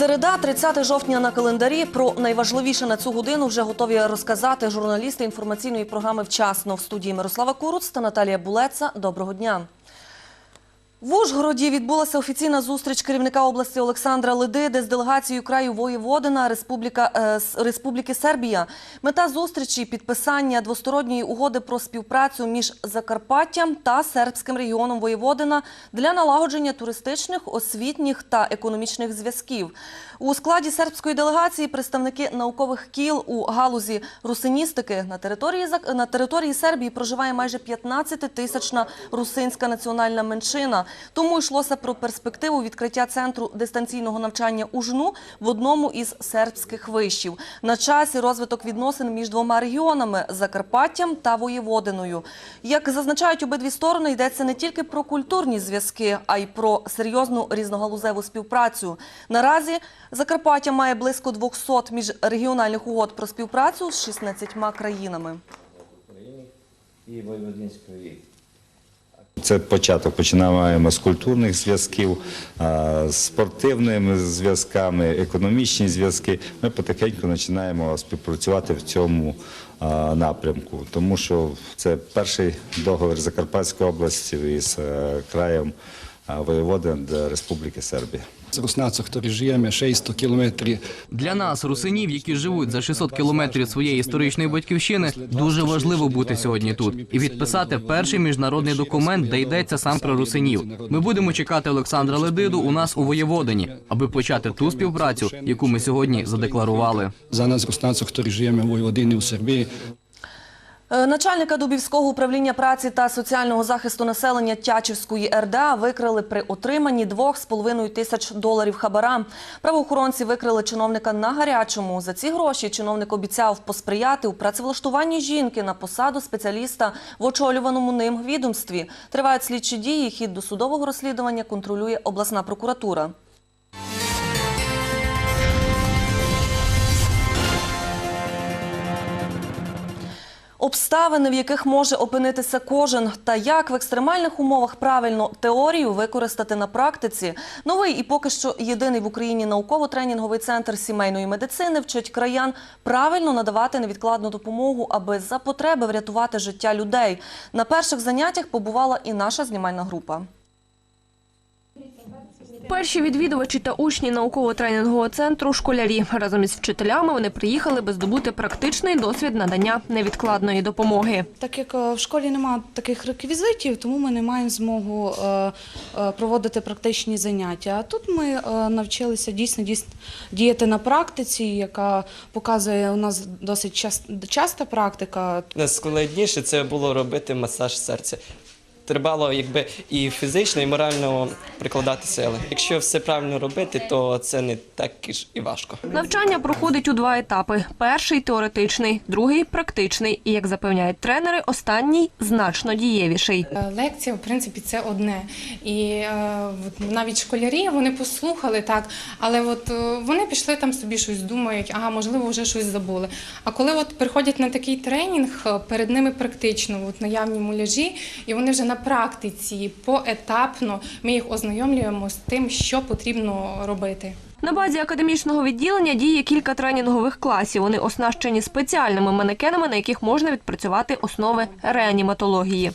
Середа, 30 жовтня на календарі. Про найважливіше на цю годину вже готові розказати журналісти інформаційної програми «Вчасно» в студії Мирослава Куруц та Наталія Булеца. Доброго дня. В Ужгороді відбулася офіційна зустріч керівника області Олександра Ледиди з делегацією краю Воєводина Республіка, е, Республіки Сербія. Мета зустрічі – підписання двосторонньої угоди про співпрацю між Закарпаттям та сербським регіоном Воєводина для налагодження туристичних, освітніх та економічних зв'язків. У складі сербської делегації представники наукових кіл у галузі русиністики на території на території Сербії проживає майже 15-тисячна русинська національна меншина. Тому йшлося про перспективу відкриття центру дистанційного навчання у жну в одному із сербських вишів. На часі розвиток відносин між двома регіонами Закарпаттям та Воєводиною. Як зазначають обидві сторони, йдеться не тільки про культурні зв'язки, а й про серйозну різногалузеву співпрацю. Наразі Закарпаття має близько 200 міжрегіональних угод про співпрацю з 16 країнами. І Воєводинської. Це початок починаємо з культурних зв'язків, спортивними зв'язками, економічні зв'язки. Ми потихеньку починаємо співпрацювати в цьому напрямку, тому що це перший договір Закарпатської області із е, краєм а, Воєводин Республіки Сербія. З Руснацох, хто живемо 600 кілометрів. Для нас, русинів, які живуть за 600 кілометрів своєї історичної батьківщини, дуже важливо бути сьогодні тут і відписати перший міжнародний документ, де йдеться сам про русинів. Ми будемо чекати Олександра Ледиду у нас у Воєводині, аби почати ту співпрацю, яку ми сьогодні задекларували. За нас, Руснацох, хто живемо в Войводині у Сербії, Начальника Дубівського управління праці та соціального захисту населення Тячівської РДА викрили при отриманні 2,5 тисяч доларів хабара. Правоохоронці викрили чиновника на гарячому. За ці гроші чиновник обіцяв посприяти у працевлаштуванні жінки на посаду спеціаліста в очолюваному ним відомстві. Тривають слідчі дії. Хід досудового розслідування контролює обласна прокуратура. Обставини, в яких може опинитися кожен, та як в екстремальних умовах правильно теорію використати на практиці. Новий і поки що єдиний в Україні науково-тренінговий центр сімейної медицини вчить краян правильно надавати невідкладну допомогу, аби за потреби врятувати життя людей. На перших заняттях побувала і наша знімальна група. Перші відвідувачі та учні науково-тренінгового центру школярі. Разом із вчителями вони приїхали, би здобути практичний досвід надання невідкладної допомоги. Так як е, в школі немає таких реквізитів, тому ми не маємо змогу е, е, проводити практичні заняття. А тут ми навчилися дійсно дійс- діяти на практиці, яка показує у нас досить час- часта практика. Найскладніше це було робити масаж серця. Треба якби і фізично, і морально прикладати сили. Якщо все правильно робити, то це не так ж і важко. Навчання проходить у два етапи: перший теоретичний, другий практичний. І як запевняють тренери, останній значно дієвіший. Е, Лекція, в принципі, це одне. І е, от навіть школярі вони послухали так, але от е, вони пішли там собі щось думають, ага, можливо, вже щось забули. А коли от приходять на такий тренінг, е, перед ними практично от наявні муляжі, і вони вже на практиці поетапно ми їх ознайомлюємо з тим, що потрібно робити. На базі академічного відділення діє кілька тренінгових класів. Вони оснащені спеціальними манекенами, на яких можна відпрацювати основи реаніматології.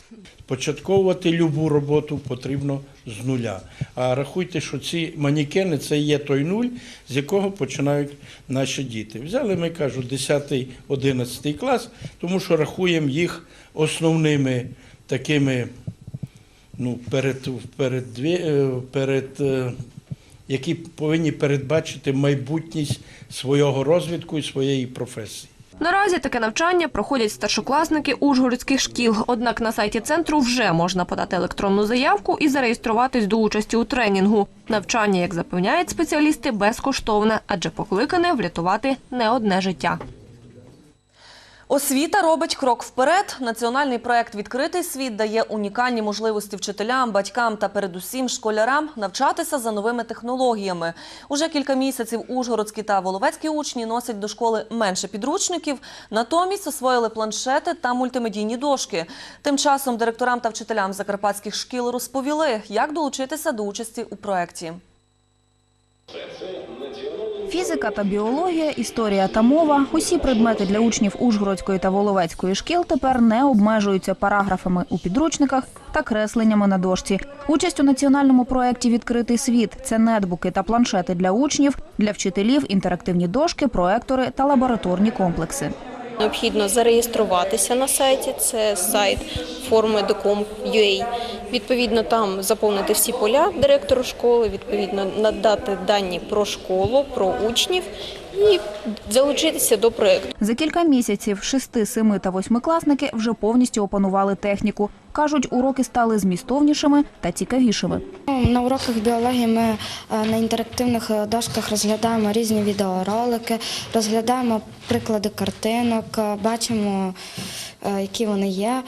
Початковувати любу роботу потрібно з нуля. А рахуйте, що ці манікени це є той нуль, з якого починають наші діти. Взяли ми кажу, 10-11 клас, тому що рахуємо їх основними такими, ну, перед, перед, е, перед, е, які повинні передбачити майбутність свого розвитку і своєї професії. Наразі таке навчання проходять старшокласники ужгородських шкіл. Однак на сайті центру вже можна подати електронну заявку і зареєструватись до участі у тренінгу. Навчання, як запевняють спеціалісти, безкоштовне, адже покликане врятувати не одне життя. Освіта робить крок вперед. Національний проект Відкритий світ дає унікальні можливості вчителям, батькам та передусім школярам навчатися за новими технологіями. Уже кілька місяців ужгородські та воловецькі учні носять до школи менше підручників, натомість освоїли планшети та мультимедійні дошки. Тим часом директорам та вчителям закарпатських шкіл розповіли, як долучитися до участі у проекті. Фізика та біологія, історія та мова усі предмети для учнів Ужгородської та Воловецької шкіл тепер не обмежуються параграфами у підручниках та кресленнями на дошці. Участь у національному проєкті Відкритий світ це нетбуки та планшети для учнів, для вчителів, інтерактивні дошки, проектори та лабораторні комплекси. Необхідно зареєструватися на сайті, це сайт forme.com.ua. Відповідно, там заповнити всі поля директору школи, відповідно надати дані про школу, про учнів і залучитися до проєкту. За кілька місяців шести, семи та восьмикласники вже повністю опанували техніку. Кажуть, уроки стали змістовнішими та цікавішими. На уроках біології ми е, на інтерактивних е, дошках розглядаємо різні відеоролики, розглядаємо приклади картинок, е, бачимо, які вони є.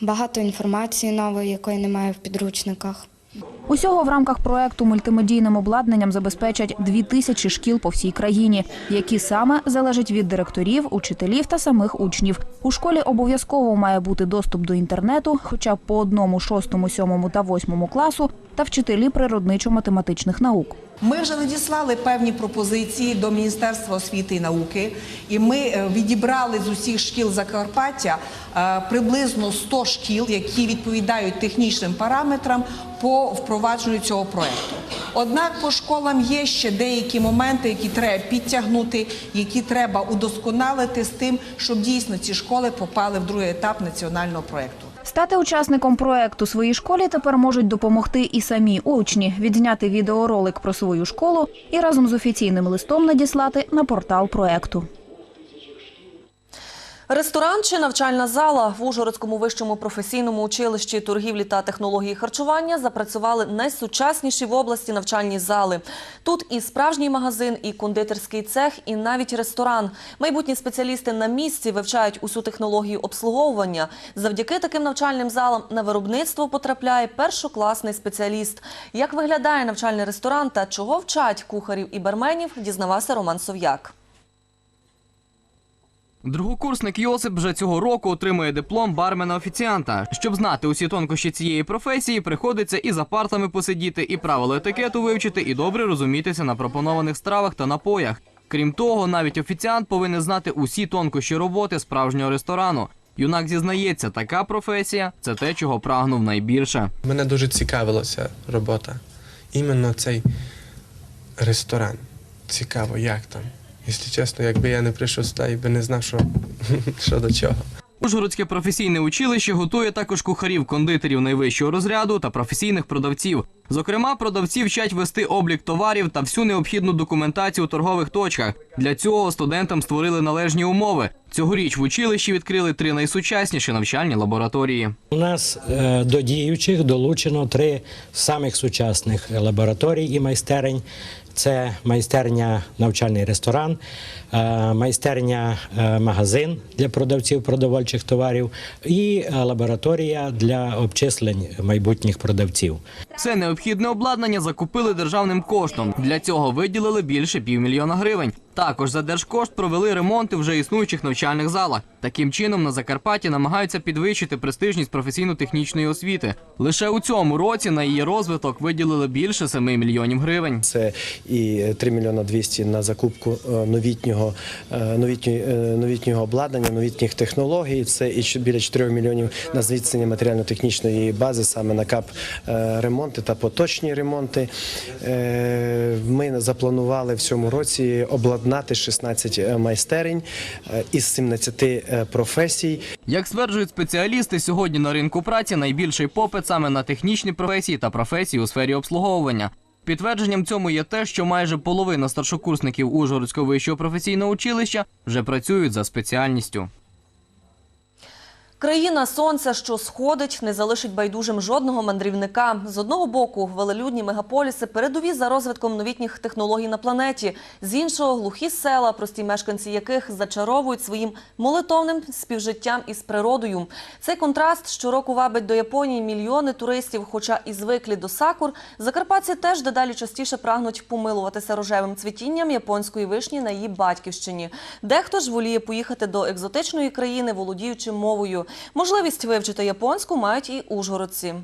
Багато інформації нової, якої немає в підручниках. Усього в рамках проекту мультимедійним обладнанням забезпечать дві тисячі шкіл по всій країні, які саме залежать від директорів, учителів та самих учнів. У школі обов'язково має бути доступ до інтернету, хоча б по одному, шостому, сьомому та восьмому класу, та вчителі природничо-математичних наук. Ми вже надіслали певні пропозиції до Міністерства освіти і науки, і ми е, відібрали з усіх шкіл Закарпаття е, приблизно 100 шкіл, які відповідають технічним параметрам по впровадженню цього проекту. Однак по школам є ще деякі моменти, які треба підтягнути, які треба удосконалити з тим, щоб дійсно ці школи попали в другий етап національного проекту. Стати учасником проекту своїй школі тепер можуть допомогти і самі учні, відзняти відеоролик про свою школу і разом з офіційним листом надіслати на портал проекту. Ресторан чи навчальна зала в Ужгородському вищому професійному училищі торгівлі та технології харчування запрацювали найсучасніші в області навчальні зали. Тут і справжній магазин, і кондитерський цех, і навіть ресторан. Майбутні спеціалісти на місці вивчають усю технологію обслуговування. Завдяки таким навчальним залам на виробництво потрапляє першокласний спеціаліст. Як виглядає навчальний ресторан та чого вчать кухарів і барменів, дізнавався Роман Сов'як. Другокурсник Йосип вже цього року отримує диплом бармена-офіціанта. Щоб знати усі тонкощі цієї професії, приходиться і за партами посидіти, і правила етикету вивчити, і добре розумітися на пропонованих стравах та напоях. Крім того, навіть офіціант повинен знати усі тонкощі роботи справжнього ресторану. Юнак зізнається, така професія це те, чого прагнув найбільше. Мене дуже цікавилася робота. Іменно цей ресторан. Цікаво, як там. Якщо чесно, якби я не прийшов сюди, я би не знав, що, що до чого. Ужгородське професійне училище готує також кухарів, кондитерів найвищого розряду та професійних продавців. Зокрема, продавці вчать вести облік товарів та всю необхідну документацію у торгових точках. Для цього студентам створили належні умови. Цьогоріч в училищі відкрили три найсучасніші навчальні лабораторії. У нас е, до діючих долучено три самих сучасних лабораторій і майстерень. Це майстерня навчальний ресторан, е, майстерня е, магазин для продавців продовольчих товарів і лабораторія для обчислень майбутніх продавців. Це необхідне обладнання закупили державним коштом. Для цього виділили більше півмільйона гривень. Також за держкошт провели ремонти вже існуючих навчальних залах. Таким чином на Закарпатті намагаються підвищити престижність професійно-технічної освіти. Лише у цьому році на її розвиток виділили більше 7 мільйонів гривень. Це і 3 мільйона 200 на закупку е, новітнього, е, е, новітнього обладнання, новітніх технологій. Це і біля 4 мільйонів на зміцнення матеріально-технічної бази, саме на КАП ремонти та поточні ремонти. Ми запланували в цьому році обладнати 16 майстерень е, із 17 е, професій. Як стверджують спеціалісти, сьогодні на ринку праці найбільший попит саме на технічні професії та професії у сфері обслуговування. Підтвердженням цьому є те, що майже половина старшокурсників Ужгородського вищого професійного училища вже працюють за спеціальністю. Країна сонця, що сходить, не залишить байдужим жодного мандрівника. З одного боку, велелюдні мегаполіси передові за розвитком новітніх технологій на планеті. З іншого, глухі села, прості мешканці яких зачаровують своїм молитовним співжиттям із природою. Цей контраст щороку вабить до Японії мільйони туристів, хоча і звиклі до сакур, закарпатці теж дедалі частіше прагнуть помилуватися рожевим цвітінням японської вишні на її батьківщині. Дехто ж воліє поїхати до екзотичної країни, володіючи мовою. Можливість вивчити японську мають і ужгородці.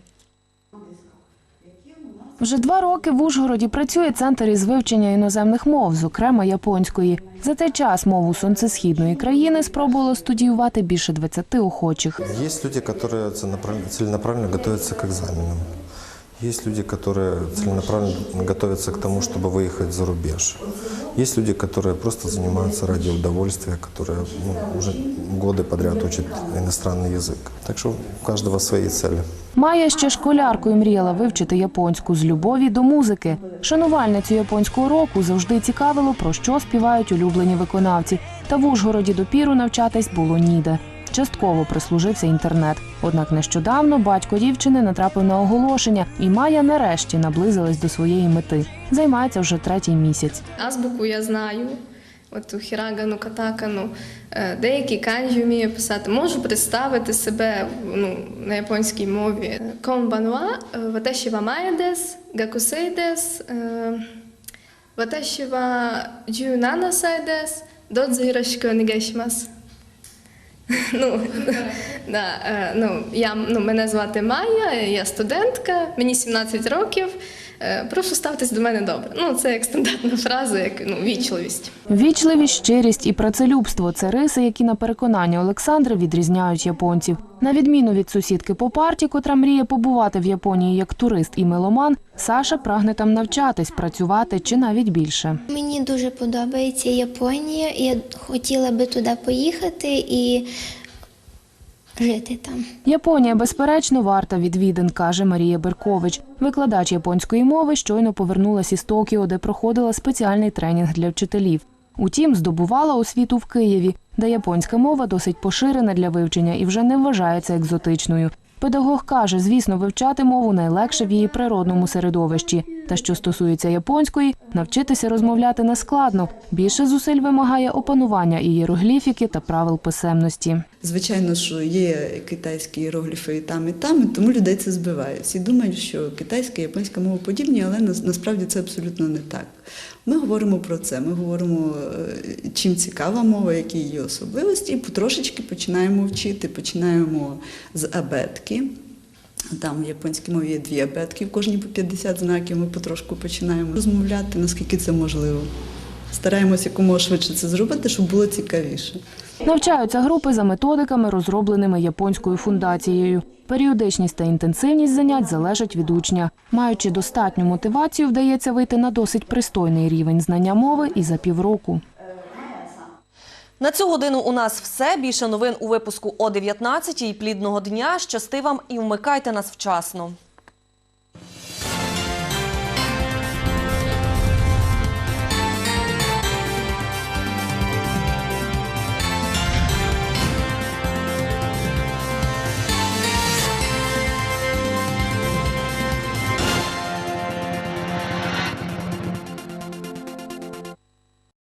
Вже два роки в Ужгороді працює центр із вивчення іноземних мов, зокрема японської. За цей час мову сонцесхідної країни спробувало студіювати більше 20 охочих. Є люди, які ціленаправленно готуються до к экзаменам. Есть люди, которые целенаправленно готовятся к тому, чтобы выехать за рубеж. Есть люди, которые просто занимаются ради удовольствия, которые ну, уже годы подряд учат иностранный язык. Так что у каждого свои цели. Майя ще школяркою мріяла вивчити японську з любові до музики. Шанувальницю японського року завжди цікавило, про що співають улюблені виконавці. Та в Ужгороді допіру навчатись було ніде. Частково прислужився інтернет. Однак нещодавно батько дівчини натрапив на оголошення, і Майя нарешті наблизилась до своєї мети. Займається вже третій місяць. Азбуку я знаю. От у хірагану, катакану, Е, деякі канджі вмію писати. Можу представити себе ну, на японській мові. Конбанва, ваташі ва має дес, гакусей дес, е, Ну, да, е, ну, я, ну, мене звати Майя, я студентка, мені 17 років. Е, Прошу ставитись до мене добре. Ну, це як стандартна фраза, як ну, вічливість. Вічливість, щирість і працелюбство це риси, які на переконання Олександра відрізняють японців. На відміну від сусідки по парті, котра мріє побувати в Японії як турист і меломан, Саша прагне там навчатись, працювати чи навіть більше. Мені дуже подобається Японія. Я хотіла би туди поїхати і жити там. Японія, безперечно, варта відвідин, каже Марія Беркович. Викладач японської мови щойно повернулась із Токіо, де проходила спеціальний тренінг для вчителів. Утім, здобувала освіту в Києві, де японська мова досить поширена для вивчення і вже не вважається екзотичною. Педагог каже, звісно, вивчати мову найлегше в її природному середовищі. Та що стосується японської, навчитися розмовляти нескладно. Більше зусиль вимагає опанування ієрогліфіки та правил писемності. Звичайно, що є китайські іерогліфи і там, і там, і тому людей це збиває. Всі думають, що китайська і японська мова подібні, але насправді це абсолютно не так. Ми говоримо про це. Ми говоримо, е, чим цікава мова, які її особливості, і потрошечки починаємо вчити. Починаємо з абетки. Там в японській мові є дві абетки, в кожній по 50 знаків. Ми потрошку починаємо розмовляти, наскільки це можливо. Стараємося якомога швидше це зробити, щоб було цікавіше. Навчаються групи за методиками, розробленими японською фундацією. Періодичність та інтенсивність занять залежать від учня. Маючи достатню мотивацію, вдається вийти на досить пристойний рівень знання мови і за півроку. На цю годину у нас все. Більше новин у випуску о 19-й. Плідного дня. Щасти вам і вмикайте нас вчасно.